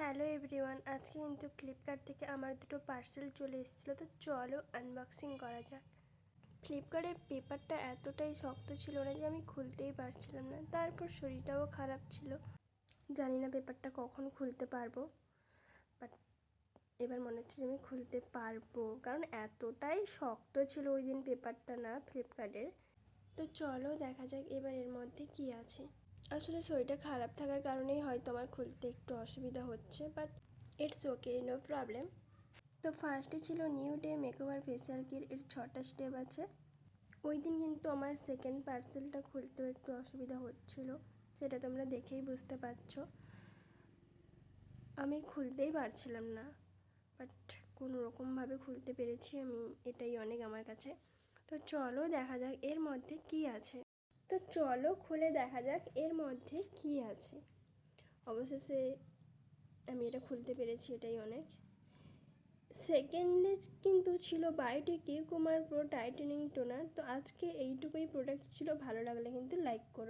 Hello everyone আজকে কিন্তু Flipkart থেকে আমার দুটো পার্সেল চলে এসেছিল, তো চলো আনবক্সিং করা যাক। ফ্লিপকার্টের পেপারটা এতটাই শক্ত ছিল না যে আমি খুলতেই পারছিলাম না, তারপর শরীরটাও খারাপ ছিল। জানি না পেপারটা কখন খুলতে পারব বাট এবার মনে হচ্ছে যে আমি খুলতে পারব, কারণ এতটাই শক্ত ছিল ওই দিন পেপারটা না ফ্লিপকার্টের তো চলো দেখা যাক এবার এর মধ্যে কি আছে। আসলে শরীরটা খারাপ থাকার কারণেই হয়তো আমার খুলতে একটু অসুবিধা হচ্ছে but it's okay no problem তো ফার্স্টে ছিল new day makeover facial kit এর ছটা স্টেপ আছে। ওই দিন কিন্তু আমার সেকেন্ড পার্সেলটা খুলতেও একটু অসুবিধা হচ্ছিল, সেটা তোমরা দেখেই বুঝতে পারছ। আমি খুলতেই পারছিলাম না বাট কোনো রকমভাবে খুলতে পেরেছি আমি, এটাই অনেক আমার কাছে। তো চলো দেখা যাক এর মধ্যে কি আছে। তো চলো খুলে দেখা যাক এর মধ্যে কি আছে। অবশেষে আমি এটা খুলতে পেরেছি, এটাই অনেক। সেকেন্ডে কিন্তু ছিল বায়োটিকে কুমার প্রো টাইটেনিং টোনার তো আজকে এইটুকুই প্রোডাক্ট ছিল, ভালো লাগলে কিন্তু লাইক করো।